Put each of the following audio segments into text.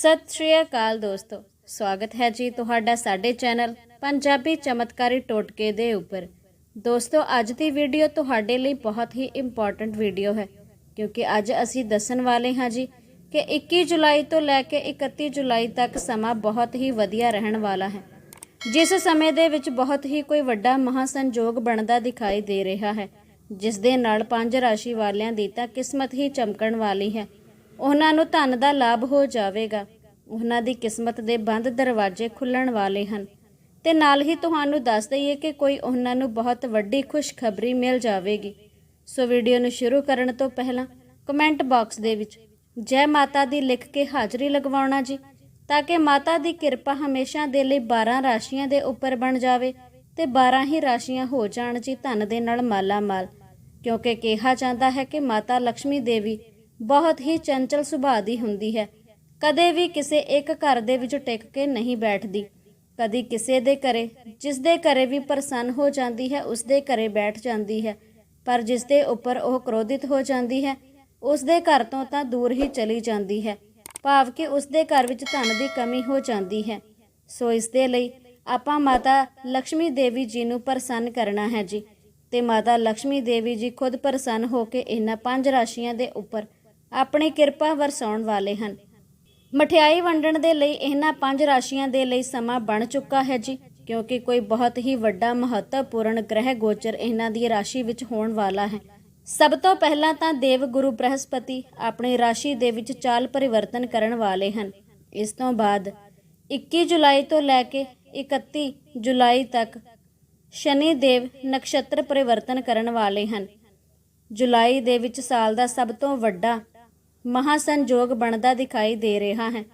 ਸਤਿ ਸ਼੍ਰੀ ਅਕਾਲ ਦੋਸਤੋ। ਸਵਾਗਤ ਹੈ ਜੀ ਤੁਹਾਡਾ ਸਾਡੇ ਚੈਨਲ ਪੰਜਾਬੀ ਚਮਤਕਾਰੀ ਟੋਟਕੇ ਦੇ ਉੱਪਰ। ਦੋਸਤੋ, ਅੱਜ ਦੀ ਵੀਡੀਓ ਤੁਹਾਡੇ ਲਈ ਬਹੁਤ ਹੀ ਇੰਪੋਰਟੈਂਟ ਵੀਡੀਓ ਹੈ, ਕਿਉਂਕਿ ਅੱਜ ਅਸੀਂ ਦੱਸਣ ਵਾਲੇ ਹਾਂ ਜੀ ਕਿ 21 ਜੁਲਾਈ ਤੋਂ ਲੈ ਕੇ 31 ਜੁਲਾਈ ਤੱਕ ਸਮਾਂ ਬਹੁਤ ਹੀ ਵਧੀਆ ਰਹਿਣ ਵਾਲਾ ਹੈ। ਜਿਸ ਸਮੇਂ ਦੇ ਵਿੱਚ ਬਹੁਤ ਹੀ ਕੋਈ ਵੱਡਾ ਮਹਾ ਸੰਜੋਗ ਬਣਦਾ ਦਿਖਾਈ ਦੇ ਰਿਹਾ ਹੈ, ਜਿਸ ਦੇ ਨਾਲ ਪੰਜ ਰਾਸ਼ੀ ਵਾਲਿਆਂ ਦੀ ਤਾਂ ਕਿਸਮਤ ਹੀ ਚਮਕਣ ਵਾਲੀ ਹੈ। ਉਹਨਾਂ ਨੂੰ ਧਨ ਦਾ ਲਾਭ ਹੋ ਜਾਵੇਗਾ। ਉਹਨਾਂ ਦੀ ਕਿਸਮਤ ਦੇ ਬੰਦ ਦਰਵਾਜ਼ੇ ਖੁੱਲਣ ਵਾਲੇ ਹਨ। ਤੇ ਨਾਲ ਹੀ ਤੁਹਾਨੂੰ ਦੱਸ ਦਈਏ ਕਿ ਕੋਈ ਉਹਨਾਂ ਨੂੰ ਬਹੁਤ ਵੱਡੀ ਖੁਸ਼ਖਬਰੀ ਮਿਲ ਜਾਵੇਗੀ। ਸੋ ਵੀਡੀਓ ਨੂੰ ਸ਼ੁਰੂ ਕਰਨ ਤੋਂ ਪਹਿਲਾਂ ਕਮੈਂਟ ਬਾਕਸ ਦੇ ਵਿੱਚ, ਜੈ ਮਾਤਾ ਦੀ ਲਿਖ ਕੇ ਹਾਜ਼ਰੀ ਲਗਵਾਉਣਾ ਜੀ, ਤਾਂ ਕਿ ਮਾਤਾ ਦੀ ਕਿਰਪਾ ਹਮੇਸ਼ਾ ਦੇ ਲਈ 12 ਰਾਸ਼ੀਆਂ ਦੇ ਉੱਪਰ ਬਣ ਜਾਵੇ ਤੇ 12 ਹੀ ਰਾਸ਼ੀਆਂ ਹੋ ਜਾਣ ਜੀ ਧਨ ਦੇ ਨਾਲ ਮਾਲਾ ਮਾਲ ਕਿਉਂਕਿ ਕਿਹਾ ਜਾਂਦਾ ਹੈ ਕਿ ਮਾਤਾ ਲక్ష్ਮੀ ਦੇਵੀ ਬਹੁਤ ਹੀ ਚੰਚਲ ਸੁਭਾਅ ਦੀ ਹੁੰਦੀ ਹੈ। ਕਦੇ ਵੀ ਕਿਸੇ ਇੱਕ ਘਰ ਦੇ ਵਿੱਚ ਟਿਕ ਕੇ ਨਹੀਂ ਬੈਠਦੀ। ਕਦੀ ਕਿਸੇ ਦੇ ਘਰੇ, ਜਿਸ ਦੇ ਘਰੇ ਵੀ ਪ੍ਰਸੰਨ ਹੋ ਜਾਂਦੀ ਹੈ, ਉਸ ਦੇ ਘਰੇ ਬੈਠ ਜਾਂਦੀ ਹੈ। ਪਰ ਜਿਸ ਦੇ ਉੱਪਰ ਉਹ ਕ੍ਰੋਧਿਤ ਹੋ ਜਾਂਦੀ ਹੈ, ਉਸ ਦੇ ਘਰ ਤੋਂ ਤਾਂ ਦੂਰ ਹੀ ਚਲੀ ਜਾਂਦੀ ਹੈ। ਭਾਵ ਕਿ ਉਸ ਦੇ ਘਰ ਵਿੱਚ ਧਨ ਦੀ ਕਮੀ ਹੋ ਜਾਂਦੀ ਹੈ। ਸੋ ਇਸ ਦੇ ਲਈ ਆਪਾਂ ਮਾਤਾ ਲక్ష్ਮੀ ਦੇਵੀ ਜੀ ਨੂੰ ਪ੍ਰਸੰਨ ਕਰਨਾ ਹੈ ਜੀ। ਤੇ ਮਾਤਾ ਲక్ష్ਮੀ ਦੇਵੀ ਜੀ ਖੁਦ ਪ੍ਰਸੰਨ ਹੋ ਕੇ ਇਹਨਾਂ ਪੰਜ ਰਾਸ਼ੀਆਂ ਦੇ ਉੱਪਰ ਆਪਣੀ ਕਿਰਪਾ ਵਰਸਾਉਣ ਵਾਲੇ ਹਨ। ਮਠਿਆਈ ਵੰਡਣ ਦੇ ਲਈ ਇਹਨਾਂ ਪੰਜ ਰਾਸ਼ੀਆਂ ਦੇ ਲਈ ਸਮਾਂ ਬਣ ਚੁੱਕਾ ਹੈ ਜੀ, ਕਿਉਂਕਿ ਕੋਈ ਬਹੁਤ ਹੀ ਵੱਡਾ ਮਹੱਤਵਪੂਰਨ ਗ੍ਰਹਿ ਗੋਚਰ ਇਹਨਾਂ ਦੀ ਰਾਸ਼ੀ ਵਿੱਚ ਹੋਣ ਵਾਲਾ ਹੈ। ਸਭ ਤੋਂ ਪਹਿਲਾਂ ਤਾਂ ਦੇਵ ਗੁਰੂ ਬ੍ਰਹਸਪਤੀ ਆਪਣੀ ਰਾਸ਼ੀ ਦੇ ਵਿੱਚ ਚਾਲ ਪਰਿਵਰਤਨ ਕਰਨ ਵਾਲੇ ਹਨ। ਇਸ ਤੋਂ ਬਾਅਦ 21 ਜੁਲਾਈ ਤੋਂ ਲੈ ਕੇ 31 ਜੁਲਾਈ ਤੱਕ ਸ਼ਨੀ ਦੇਵ ਨਕਸ਼ਤਰ ਪਰਿਵਰਤਨ ਕਰਨ ਵਾਲੇ ਹਨ। ਜੁਲਾਈ ਦੇ ਵਿੱਚ ਸਾਲ ਦਾ ਸਭ ਤੋਂ ਵੱਡਾ ਮਹਾ ਸੰਜੋਗ ਬਣਦਾ ਦਿਖਾਈ ਦੇ ਰਿਹਾ ਹੈ।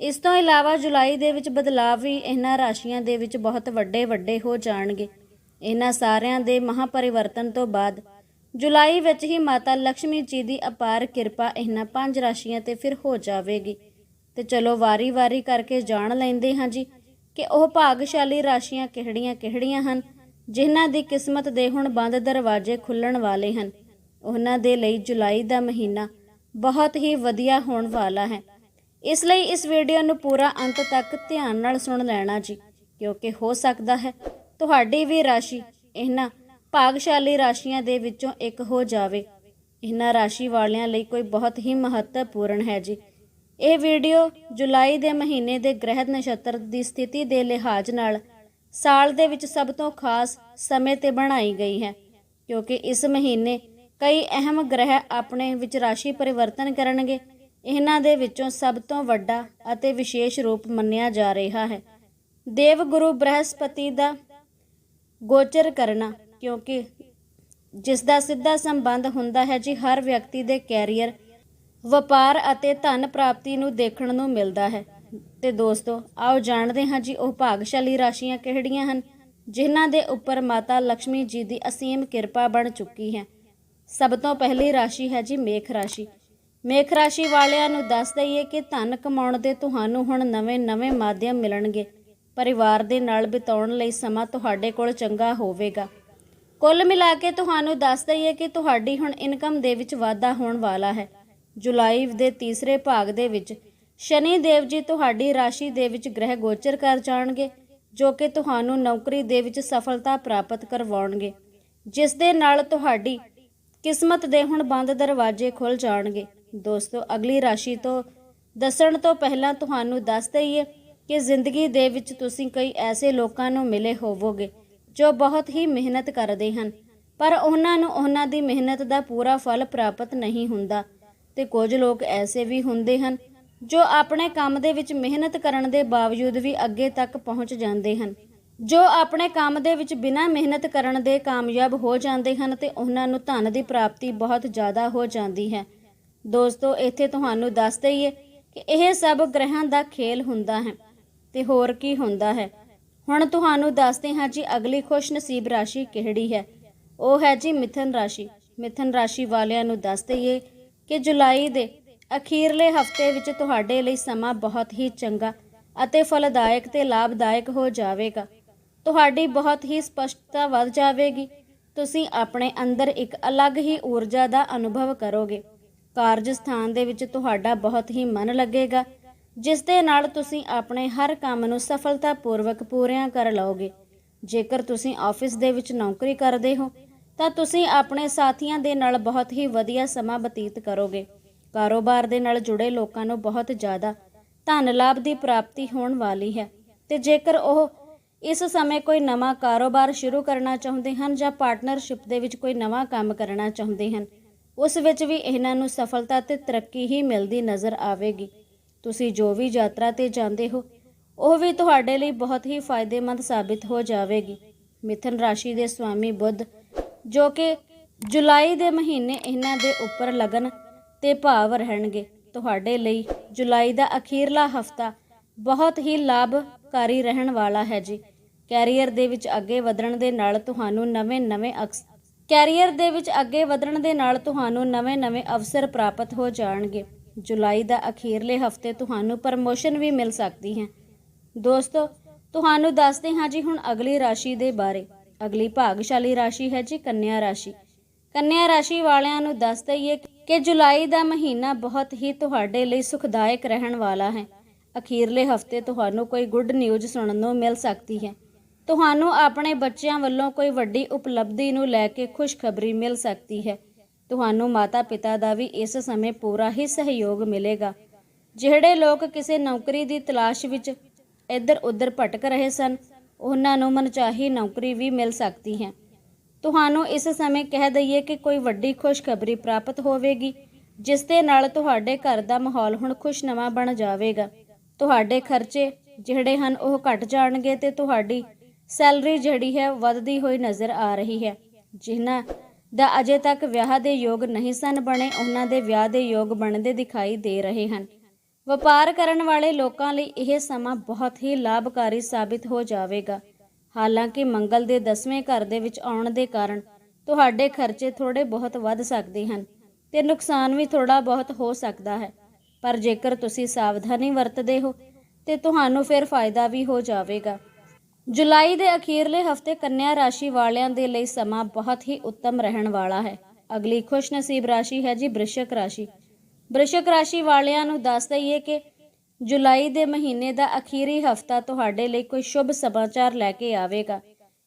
ਇਸ ਤੋਂ ਇਲਾਵਾ ਜੁਲਾਈ ਦੇ ਵਿੱਚ ਬਦਲਾਅ ਵੀ ਇਹਨਾਂ ਰਾਸ਼ੀਆਂ ਦੇ ਵਿੱਚ ਬਹੁਤ ਵੱਡੇ ਵੱਡੇ ਹੋ ਜਾਣਗੇ। ਇਹਨਾਂ ਸਾਰਿਆਂ ਦੇ ਮਹਾ ਪਰਿਵਰਤਨ ਤੋਂ ਬਾਅਦ ਜੁਲਾਈ ਵਿੱਚ ਹੀ ਮਾਤਾ ਲక్ష్ਮੀ ਜੀ ਦੀ ਅਪਾਰ ਕਿਰਪਾ ਇਹਨਾਂ ਪੰਜ ਰਾਸ਼ੀਆਂ ਤੇ ਫਿਰ ਹੋ ਜਾਵੇਗੀ। ਤੇ ਚਲੋ ਵਾਰੀ-ਵਾਰੀ ਕਰਕੇ ਜਾਣ ਲੈਂਦੇ ਹਾਂ ਜੀ ਕਿ ਉਹ ਭਾਗਸ਼ਾਲੀ ਰਾਸ਼ੀਆਂ ਕਿਹੜੀਆਂ-ਕਿਹੜੀਆਂ ਹਨ, ਜਿਨ੍ਹਾਂ ਦੀ ਕਿਸਮਤ ਦੇ ਹੁਣ ਬੰਦ ਦਰਵਾਜ਼ੇ ਖੁੱਲਣ ਵਾਲੇ ਹਨ। ਉਹਨਾਂ ਦੇ ਲਈ ਜੁਲਾਈ ਦਾ ਮਹੀਨਾ ਬਹੁਤ ਹੀ ਵਧੀਆ ਹੋਣ ਵਾਲਾ ਹੈ। ਇਸ ਲਈ ਇਸ ਵੀਡੀਓ ਨੂੰ ਪੂਰਾ ਅੰਤ ਤੱਕ ਧਿਆਨ ਨਾਲ ਸੁਣ ਲੈਣਾ ਜੀ, ਕਿਉਂਕਿ ਹੋ ਸਕਦਾ ਹੈ ਤੁਹਾਡੀ ਵੀ ਰਾਸ਼ੀ ਇਹਨਾਂ ਭਾਗਸ਼ਾਲੀ ਰਾਸ਼ੀਆਂ ਦੇ ਵਿੱਚੋਂ ਇੱਕ ਹੋ ਜਾਵੇ। ਇਹਨਾਂ ਰਾਸ਼ੀ ਵਾਲਿਆਂ ਲਈ ਕੋਈ ਬਹੁਤ ਹੀ ਮਹੱਤਵਪੂਰਨ ਹੈ ਜੀ। ਇਹ ਵੀਡੀਓ ਜੁਲਾਈ ਦੇ ਮਹੀਨੇ ਦੇ ਗ੍ਰਹਿ ਨਛੱਤਰ ਦੀ ਸਥਿਤੀ ਦੇ ਲਿਹਾਜ਼ ਨਾਲ ਸਾਲ ਦੇ ਵਿੱਚ ਸਭ ਤੋਂ ਖਾਸ ਸਮੇਂ ਤੇ ਬਣਾਈ ਗਈ ਹੈ, ਕਿਉਂਕਿ ਇਸ ਮਹੀਨੇ ਕਈ ਅਹਿਮ ਗ੍ਰਹਿ ਆਪਣੇ ਵਿੱਚ ਰਾਸ਼ੀ ਪਰਿਵਰਤਨ ਕਰਨਗੇ। ਇਹਨਾਂ ਦੇ ਵਿੱਚੋਂ ਸਭ ਤੋਂ ਵੱਡਾ ਅਤੇ ਵਿਸ਼ੇਸ਼ ਰੂਪ ਮੰਨਿਆ ਜਾ ਰਿਹਾ ਹੈ। ਦੇਵ ਗੁਰੂ ਬ੍ਰਹਸਪਤੀ ਦਾ ਗੋਚਰ ਕਰਨਾ, ਕਿਉਂਕਿ ਜਿਸ ਦਾ ਸਿੱਧਾ ਸੰਬੰਧ ਹੁੰਦਾ ਹੈ ਜੀ, ਹਰ ਵਿਅਕਤੀ ਦੇ ਕੈਰੀਅਰ, ਵਪਾਰ ਅਤੇ ਧਨ ਪ੍ਰਾਪਤੀ ਨੂੰ ਦੇਖਣ ਨੂੰ ਮਿਲਦਾ ਹੈ। ਤੇ ਦੋਸਤੋ, ਆਓ ਜਾਣਦੇ ਹਾਂ ਜੀ, ਉਹ ਭਾਗਸ਼ਾਲੀ ਰਾਸ਼ੀਆਂ ਕਿਹੜੀਆਂ ਹਨ, ਜਿਨ੍ਹਾਂ ਦੇ ਉੱਪਰ ਮਾਤਾ ਲక్ష్ਮੀ ਜੀ ਦੀ ਅਸੀਮ ਕਿਰਪਾ ਬਣ ਚੁੱਕੀ ਹੈ। ਸਭ ਤੋਂ ਪਹਿਲੀ ਰਾਸ਼ੀ ਹੈ ਜੀ ਮੇਖ ਰਾਸ਼ੀ। ਮੇਖ ਰਾਸ਼ੀ ਵਾਲਿਆਂ ਨੂੰ ਦੱਸ ਦਈਏ ਕਿ ਧਨ ਕਮਾਉਣ ਦੇ ਤੁਹਾਨੂੰ ਹੁਣ ਨਵੇਂ-ਨਵੇਂ ਮਾਧਿਅਮ ਮਿਲਣਗੇ। ਪਰਿਵਾਰ ਦੇ ਨਾਲ ਬਿਤਾਉਣ ਲਈ ਸਮਾਂ ਤੁਹਾਡੇ ਕੋਲ ਚੰਗਾ ਹੋਵੇਗਾ। ਕੁੱਲ ਮਿਲਾ ਕੇ ਤੁਹਾਨੂੰ ਦੱਸ ਦਈਏ ਕਿ ਤੁਹਾਡੀ ਹੁਣ ਇਨਕਮ ਦੇ ਵਿੱਚ ਵਾਧਾ ਹੋਣ ਵਾਲਾ ਹੈ। ਜੁਲਾਈ ਦੇ ਤੀਸਰੇ ਭਾਗ ਦੇ ਵਿੱਚ ਸ਼ਨੀ ਦੇਵ ਜੀ ਤੁਹਾਡੀ ਰਾਸ਼ੀ ਦੇ ਵਿੱਚ ਗ੍ਰਹਿ ਗੋਚਰ ਕਰ ਜਾਣਗੇ, ਜੋ ਕਿ ਤੁਹਾਨੂੰ ਨੌਕਰੀ ਦੇ ਵਿੱਚ ਸਫਲਤਾ ਪ੍ਰਾਪਤ ਕਰਵਾਉਣਗੇ। ਜਿਸ ਦੇ ਨਾਲ ਤੁਹਾਡੀ ਕਿਸਮਤ ਦੇ ਹੁਣ ਬੰਦ ਦਰਵਾਜ਼ੇ ਖੁੱਲ ਜਾਣਗੇ। ਦੋਸਤੋ, ਅਗਲੀ ਰਾਸ਼ੀ ਤੋਂ ਦੱਸਣ ਤੋਂ ਪਹਿਲਾਂ ਤੁਹਾਨੂੰ ਦੱਸ ਦਈਏ ਕਿ ਜ਼ਿੰਦਗੀ ਦੇ ਵਿੱਚ ਤੁਸੀਂ ਕਈ ਐਸੇ ਲੋਕਾਂ ਨੂੰ ਮਿਲੇ ਹੋਵੋਗੇ ਜੋ ਬਹੁਤ ਹੀ ਮਿਹਨਤ ਕਰਦੇ ਹਨ, ਪਰ ਉਹਨਾਂ ਨੂੰ ਉਹਨਾਂ ਦੀ ਮਿਹਨਤ ਦਾ ਪੂਰਾ ਫਲ ਪ੍ਰਾਪਤ ਨਹੀਂ ਹੁੰਦਾ। ਤੇ ਕੁਝ ਲੋਕ ਐਸੇ ਵੀ ਹੁੰਦੇ ਹਨ ਜੋ ਆਪਣੇ ਕੰਮ ਦੇ ਵਿੱਚ ਮਿਹਨਤ ਕਰਨ ਦੇ ਬਾਵਜੂਦ ਵੀ ਅੱਗੇ ਤੱਕ ਪਹੁੰਚ ਜਾਂਦੇ ਹਨ। ਜੋ ਆਪਣੇ ਕੰਮ ਦੇ ਵਿੱਚ ਬਿਨਾਂ ਮਿਹਨਤ ਕਰਨ ਦੇ ਕਾਮਯਾਬ ਹੋ ਜਾਂਦੇ ਹਨ ਤੇ ਉਹਨਾਂ ਨੂੰ ਧਨ ਦੀ ਪ੍ਰਾਪਤੀ ਬਹੁਤ ਜ਼ਿਆਦਾ ਹੋ ਜਾਂਦੀ ਹੈ। ਦੋਸਤੋ, ਇੱਥੇ ਤੁਹਾਨੂੰ ਦੱਸ ਦਈਏ ਕਿ ਇਹ ਸਭ ਗ੍ਰਹਿਾਂ ਦਾ ਖੇਲ ਹੁੰਦਾ ਹੈ ਤੇ ਹੋਰ ਕੀ ਹੁੰਦਾ ਹੈ। ਹੁਣ ਤੁਹਾਨੂੰ ਦੱਸਦੇ ਹਾਂ ਜੀ ਅਗਲੀ ਖੁਸ਼ ਨਸੀਬ ਰਾਸ਼ੀ ਕਿਹੜੀ ਹੈ। ਉਹ ਹੈ ਜੀ ਮਿਥਨ ਰਾਸ਼ੀ। ਮਿਥਨ ਰਾਸ਼ੀ ਵਾਲਿਆਂ ਨੂੰ ਦੱਸ ਦਈਏ ਕਿ ਜੁਲਾਈ ਦੇ ਅਖੀਰਲੇ ਹਫ਼ਤੇ ਵਿੱਚ ਤੁਹਾਡੇ ਲਈ ਸਮਾਂ ਬਹੁਤ ਹੀ ਚੰਗਾ ਅਤੇ ਫਲਦਾਇਕ ਤੇ ਲਾਭਦਾਇਕ ਹੋ ਜਾਵੇਗਾ। ਤੁਹਾਡੀ ਬਹੁਤ ਹੀ ਸਪਸ਼ਟਤਾ ਵੱਧ ਜਾਵੇਗੀ। ਤੁਸੀਂ ਆਪਣੇ ਅੰਦਰ ਇੱਕ ਅਲੱਗ ਹੀ ਊਰਜਾ ਦਾ ਅਨੁਭਵ ਕਰੋਗੇ। ਕਾਰਜ ਸਥਾਨ ਦੇ ਵਿੱਚ ਤੁਹਾਡਾ ਬਹੁਤ ਹੀ ਮਨ ਲੱਗੇਗਾ, ਜਿਸ ਦੇ ਨਾਲ ਤੁਸੀਂ ਆਪਣੇ ਹਰ ਕੰਮ ਨੂੰ ਸਫਲਤਾਪੂਰਵਕ ਪੂਰਿਆਂ ਕਰ ਲਓਗੇ। ਜੇਕਰ ਤੁਸੀਂ ਆਫਿਸ ਦੇ ਵਿੱਚ ਨੌਕਰੀ ਕਰਦੇ ਹੋ, ਤਾਂ ਤੁਸੀਂ ਆਪਣੇ ਸਾਥੀਆਂ ਦੇ ਨਾਲ ਬਹੁਤ ਹੀ ਵਧੀਆ ਸਮਾਂ ਬਤੀਤ ਕਰੋਗੇ। ਕਾਰੋਬਾਰ ਦੇ ਨਾਲ ਜੁੜੇ ਲੋਕਾਂ ਨੂੰ ਬਹੁਤ ਜ਼ਿਆਦਾ ਧਨ ਲਾਭ ਦੀ ਪ੍ਰਾਪਤੀ ਹੋਣ ਵਾਲੀ ਹੈ। ਤੇ ਜੇਕਰ ਉਹ ਇਸ ਸਮੇਂ ਕੋਈ ਨਵਾਂ ਕਾਰੋਬਾਰ ਸ਼ੁਰੂ ਕਰਨਾ ਚਾਹੁੰਦੇ ਹਨ ਜਾਂ ਪਾਰਟਨਰਸ਼ਿਪ ਦੇ ਵਿੱਚ ਕੋਈ ਨਵਾਂ ਕੰਮ ਕਰਨਾ ਚਾਹੁੰਦੇ ਹਨ? ਉਸ ਵਿੱਚ ਵੀ ਇਹਨਾਂ ਨੂੰ ਸਫਲਤਾ ਤੇ ਤਰੱਕੀ ਹੀ ਮਿਲਦੀ ਨਜ਼ਰ ਆਵੇਗੀ। ਤੁਸੀਂ ਜੋ ਵੀ ਯਾਤਰਾ ਤੇ ਜਾਂਦੇ ਹੋ, ਉਹ ਵੀ ਤੁਹਾਡੇ ਲਈ ਬਹੁਤ ਹੀ ਫਾਇਦੇਮੰਦ ਸਾਬਿਤ ਹੋ ਜਾਵੇਗੀ। ਮਿਥਨ ਰਾਸ਼ੀ ਦੇ ਸਵਾਮੀ ਬੁੱਧ, ਜੋ ਕਿ ਜੁਲਾਈ ਦੇ ਮਹੀਨੇ ਇਹਨਾਂ ਦੇ ਉੱਪਰ ਲਗਨ ਤੇ ਭਾਵ ਰਹਿਣਗੇ, ਤੁਹਾਡੇ ਲਈ ਜੁਲਾਈ ਦਾ ਅਖੀਰਲਾ ਹਫਤਾ ਬਹੁਤ ਹੀ ਲਾਭ ਲਾਭਕਾਰੀ ਰਹਿਣ ਵਾਲਾ ਹੈ ਜੀ। ਕੈਰੀਅਰ ਦੇ ਵਿੱਚ ਅੱਗੇ ਵਧਣ ਦੇ ਨਾਲ ਤੁਹਾਨੂੰ ਨਵੇਂ-ਨਵੇਂ ਕੈਰੀਅਰ ਦੇ ਵਿੱਚ ਅੱਗੇ ਵਧਣ ਦੇ ਨਾਲ ਤੁਹਾਨੂੰ ਨਵੇਂ-ਨਵੇਂ ਅਵਸਰ ਪ੍ਰਾਪਤ ਹੋ ਜਾਣਗੇ। ਜੁਲਾਈ ਦਾ ਅਖੀਰਲੇ ਹਫ਼ਤੇ ਤੁਹਾਨੂੰ ਪ੍ਰਮੋਸ਼ਨ ਵੀ ਮਿਲ ਸਕਦੀ ਹੈ। ਦੋਸਤੋ, ਤੁਹਾਨੂੰ ਦੱਸਦੇ ਹਾਂ ਜੀ ਹੁਣ ਅਗਲੀ ਰਾਸ਼ੀ ਦੇ ਬਾਰੇ। ਅਗਲੀ ਭਾਗਸ਼ਾਲੀ ਰਾਸ਼ੀ ਹੈ ਜੀ ਕੰਨਿਆ ਰਾਸ਼ੀ। ਕੰਨਿਆ ਰਾਸ਼ੀ ਵਾਲਿਆਂ ਨੂੰ ਦੱਸ ਦਈਏ ਕਿ ਜੁਲਾਈ ਦਾ ਮਹੀਨਾ ਬਹੁਤ ਹੀ ਤੁਹਾਡੇ ਲਈ ਸੁਖਦਾਇਕ ਰਹਿਣ ਵਾਲਾ ਹੈ। ਅਖੀਰਲੇ ਹਫ਼ਤੇ ਤੁਹਾਨੂੰ ਕੋਈ ਗੁੱਡ ਨਿਊਜ਼ ਸੁਣਨ ਨੂੰ ਮਿਲ ਸਕਦੀ ਹੈ। ਤੁਹਾਨੂੰ ਆਪਣੇ ਬੱਚਿਆਂ ਵੱਲੋਂ ਕੋਈ ਵੱਡੀ ਉਪਲਬਧੀ ਨੂੰ ਲੈ ਕੇ ਖੁਸ਼ਖਬਰੀ ਮਿਲ ਸਕਦੀ ਹੈ। ਤੁਹਾਨੂੰ ਮਾਤਾ-ਪਿਤਾ ਦਾ ਵੀ ਇਸ ਸਮੇਂ ਪੂਰਾ ਹੀ ਸਹਿਯੋਗ ਮਿਲੇਗਾ। ਜਿਹੜੇ ਲੋਕ ਕਿਸੇ ਨੌਕਰੀ ਦੀ ਤਲਾਸ਼ ਵਿੱਚ ਇੱਧਰ-ਉੱਧਰ ਭਟਕ ਰਹੇ ਸਨ, ਉਹਨਾਂ ਨੂੰ ਮਨਚਾਹੀ ਨੌਕਰੀ ਵੀ ਮਿਲ ਸਕਦੀ ਹੈ। ਤੁਹਾਨੂੰ ਇਸ ਸਮੇਂ ਕਹਿ ਦਈਏ ਕਿ ਕੋਈ ਵੱਡੀ ਖੁਸ਼ਖਬਰੀ ਪ੍ਰਾਪਤ ਹੋਵੇਗੀ, ਜਿਸ ਦੇ ਨਾਲ ਤੁਹਾਡੇ ਘਰ ਦਾ ਮਾਹੌਲ ਹੁਣ ਖੁਸ਼ਨਵਾ ਬਣ ਜਾਵੇਗਾ। ਤੁਹਾਡੇ ਖਰਚੇ ਜਿਹੜੇ ਹਨ ਉਹ ਘਟ ਜਾਣਗੇ ਤੇ ਤੁਹਾਡੀ ਸੈਲਰੀ ਜਿਹੜੀ ਹੈ ਵੱਧਦੀ ਹੋਈ ਨਜ਼ਰ ਆ ਰਹੀ ਹੈ। ਜਿਨ੍ਹਾਂ ਦਾ ਅਜੇ ਤੱਕ ਵਿਆਹ ਦੇ ਯੋਗ ਨਹੀਂ ਸਨ ਬਣੇ, ਉਹਨਾਂ ਦੇ ਵਿਆਹ ਦੇ ਯੋਗ ਬਣਦੇ ਦਿਖਾਈ ਦੇ ਰਹੇ ਹਨ। ਵਪਾਰ ਕਰਨ ਵਾਲੇ ਲੋਕਾਂ ਲਈ ਇਹ ਸਮਾਂ ਬਹੁਤ ਹੀ ਲਾਭਕਾਰੀ ਸਾਬਿਤ ਹੋ ਜਾਵੇਗਾ। ਹਾਲਾਂਕਿ ਮੰਗਲ ਦੇ 10ਵੇਂ ਘਰ ਦੇ ਵਿੱਚ ਆਉਣ ਦੇ ਕਾਰਨ ਤੁਹਾਡੇ ਖਰਚੇ ਥੋੜੇ ਬਹੁਤ ਵੱਧ ਸਕਦੇ ਹਨ ਤੇ ਨੁਕਸਾਨ ਵੀ ਥੋੜਾ ਬਹੁਤ ਹੋ ਸਕਦਾ ਹੈ। ਪਰ ਜੇਕਰ ਤੁਸੀਂ ਸਾਵਧਾਨੀ ਵਰਤਦੇ ਹੋ, ਤੇ ਤੁਹਾਨੂੰ ਫਿਰ ਫਾਇਦਾ ਵੀ ਹੋ ਜਾਵੇਗਾ। ਜੁਲਾਈ ਦੇ ਅਖੀਰਲੇ ਹਫ਼ਤੇ ਕੰਨਿਆ ਰਾਸ਼ੀ ਵਾਲਿਆਂ ਦੇ ਲਈ ਸਮਾਂ ਬਹੁਤ ਹੀ ਉੱਤਮ ਰਹਿਣ ਵਾਲਾ ਹੈ। ਅਗਲੀ ਖੁਸ਼ਨਸੀਬ ਰਾਸ਼ੀ ਹੈ ਜੀ ਬ੍ਰਿਸ਼ਕ ਰਾਸ਼ੀ। ਬ੍ਰਿਸ਼ਕ ਰਾਸ਼ੀ ਵਾਲਿਆਂ ਨੂੰ ਦੱਸ ਦਈਏ ਕਿ ਜੁਲਾਈ ਦੇ ਮਹੀਨੇ ਦਾ ਅਖੀਰੀ ਹਫਤਾ ਤੁਹਾਡੇ ਲਈ ਕੋਈ ਸ਼ੁਭ ਸਮਾਚਾਰ ਲੈ ਕੇ ਆਵੇਗਾ।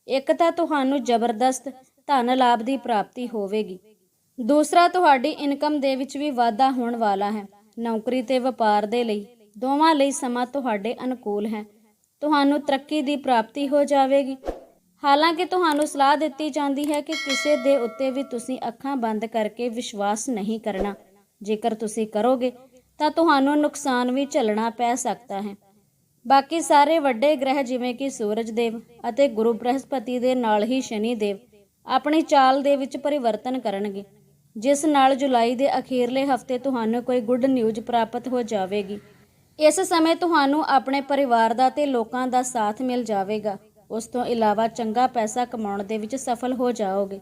ਇੱਕ ਤਾਂ ਤੁਹਾਨੂੰ ਜ਼ਬਰਦਸਤ ਧਨ ਲਾਭ ਦੀ ਪ੍ਰਾਪਤੀ ਹੋਵੇਗੀ। ਦੂਸਰਾ, ਤੁਹਾਡੀ ਇਨਕਮ ਦੇ ਵਿੱਚ ਵੀ ਵਾਧਾ ਹੋਣ ਵਾਲਾ ਹੈ। ਨੌਕਰੀ ਤੇ ਵਪਾਰ ਦੇ ਲਈ। ਦੋਵਾਂ ਲਈ ਸਮਾਂ ਤੁਹਾਡੇ ਅਨੁਕੂਲ ਹੈ। ਤੁਹਾਨੂੰ ਤਰੱਕੀ ਦੀ ਪ੍ਰਾਪਤੀ ਹੋ ਜਾਵੇਗੀ। ਹਾਲਾਂਕਿ ਤੁਹਾਨੂੰ ਸਲਾਹ ਦਿੱਤੀ ਜਾਂਦੀ ਹੈ ਕਿ ਕਿਸੇ ਦੇ ਉੱਤੇ ਵੀ ਤੁਸੀਂ ਅੱਖਾਂ ਬੰਦ ਕਰਕੇ ਵਿਸ਼ਵਾਸ ਨਹੀਂ ਕਰਨਾ। ਜੇਕਰ ਤੁਸੀਂ ਕਰੋਗੇ, ਤਾਂ ਤੁਹਾਨੂੰ ਨੁਕਸਾਨ ਵੀ ਝੱਲਣਾ ਪੈ ਸਕਦਾ ਹੈ। ਬਾਕੀ ਸਾਰੇ ਵੱਡੇ ਗ੍ਰਹਿ ਜਿਵੇਂ ਕਿ ਸੂਰਜ ਦੇਵ ਅਤੇ ਗੁਰੂ ਬ੍ਰਹਸਪਤੀ ਦੇ ਨਾਲ ਹੀ ਸ਼ਨੀ ਦੇਵ ਆਪਣੀ ਚਾਲ ਦੇ ਵਿੱਚ ਪਰਿਵਰਤਨ ਕਰਨਗੇ। ਜਿਸ ਨਾਲ ਜੁਲਾਈ ਦੇ ਅਖੀਰਲੇ ਹਫ਼ਤੇ ਤੁਹਾਨੂੰ ਕੋਈ ਗੁੱਡ ਨਿਊਜ਼ ਪ੍ਰਾਪਤ ਹੋ ਜਾਵੇਗੀ। ਇਸ ਸਮੇਂ ਤੁਹਾਨੂੰ ਆਪਣੇ ਪਰਿਵਾਰ ਦਾ ਤੇ ਲੋਕਾਂ ਦਾ ਸਾਥ ਮਿਲ ਜਾਵੇਗਾ। ਉਸ ਤੋਂ ਇਲਾਵਾ ਚੰਗਾ ਪੈਸਾ ਕਮਾਉਣ ਦੇ ਵਿੱਚ ਸਫਲ ਹੋ ਜਾਓਗੇ।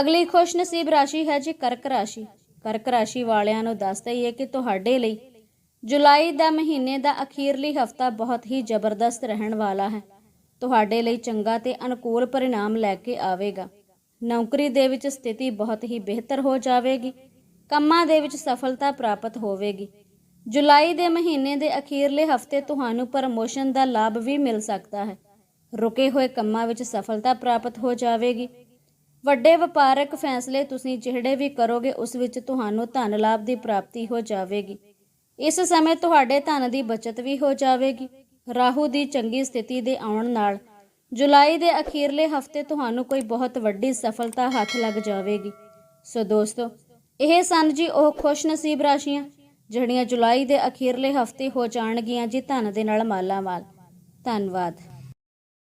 ਅਗਲੀ ਖੁਸ਼ਨਸੀਬ ਰਾਸ਼ੀ ਹੈ ਜੀ ਕਰਕ ਰਾਸ਼ੀ। ਕਰਕ ਰਾਸ਼ੀ ਵਾਲਿਆਂ ਨੂੰ ਦੱਸ ਦਈਏ ਕਿ ਤੁਹਾਡੇ ਲਈ ਜੁਲਾਈ ਦਾ ਮਹੀਨੇ ਦਾ ਅਖੀਰਲੀ ਹਫਤਾ ਬਹੁਤ ਹੀ ਜ਼ਬਰਦਸਤ ਰਹਿਣ ਵਾਲਾ ਹੈ। ਤੁਹਾਡੇ ਲਈ ਚੰਗਾ ਤੇ ਅਨੁਕੂਲ ਪਰਿਣਾਮ ਲੈ ਕੇ ਆਵੇਗਾ। ਨੌਕਰੀ ਦੇ ਵਿੱਚ ਸਥਿਤੀ ਬਹੁਤ ਹੀ ਬਿਹਤਰ ਹੋ ਜਾਵੇਗੀ। ਕੰਮਾਂ ਦੇ ਵਿੱਚ ਸਫਲਤਾ ਪ੍ਰਾਪਤ ਹੋਵੇਗੀ। ਜੁਲਾਈ ਦੇ ਮਹੀਨੇ ਦੇ ਅਖੀਰਲੇ ਹਫ਼ਤੇ ਤੁਹਾਨੂੰ ਪ੍ਰਮੋਸ਼ਨ ਦਾ ਲਾਭ ਵੀ ਮਿਲ ਸਕਦਾ ਹੈ। ਰੁਕੇ ਹੋਏ ਕੰਮਾਂ ਵਿੱਚ ਸਫਲਤਾ ਪ੍ਰਾਪਤ ਹੋ ਜਾਵੇਗੀ। ਵੱਡੇ ਵਪਾਰਕ ਫੈਸਲੇ ਤੁਸੀਂ ਜਿਹੜੇ ਵੀ ਕਰੋਗੇ, ਉਸ ਵਿੱਚ ਤੁਹਾਨੂੰ ਧਨ ਲਾਭ ਦੀ ਪ੍ਰਾਪਤੀ ਹੋ ਜਾਵੇਗੀ। ਇਸ ਸਮੇਂ ਤੁਹਾਡੇ ਧਨ ਦੀ ਬਚਤ ਵੀ ਹੋ ਜਾਵੇਗੀ। ਰਾਹੂ ਦੀ ਚੰਗੀ ਸਥਿਤੀ ਦੇ ਆਉਣ ਨਾਲ ਜੁਲਾਈ ਦੇ ਅਖੀਰਲੇ ਹਫ਼ਤੇ ਤੁਹਾਨੂੰ ਕੋਈ ਬਹੁਤ ਵੱਡੀ ਸਫਲਤਾ ਹੱਥ ਲੱਗ ਜਾਵੇਗੀ। ਸੋ ਦੋਸਤੋ, ਇਹ ਸਨ ਜੀ ਉਹ ਖੁਸ਼ਨਸੀਬ ਰਾਸ਼ੀਆਂ, ਜਿਹੜੀਆਂ ਜੁਲਾਈ ਦੇ ਅਖੀਰਲੇ ਹਫ਼ਤੇ ਹੋ ਜਾਣਗੀਆਂ ਜੀ ਧਨ ਦੇ ਨਾਲ ਮਾਲਾ ਮਾਲ ਧੰਨਵਾਦ।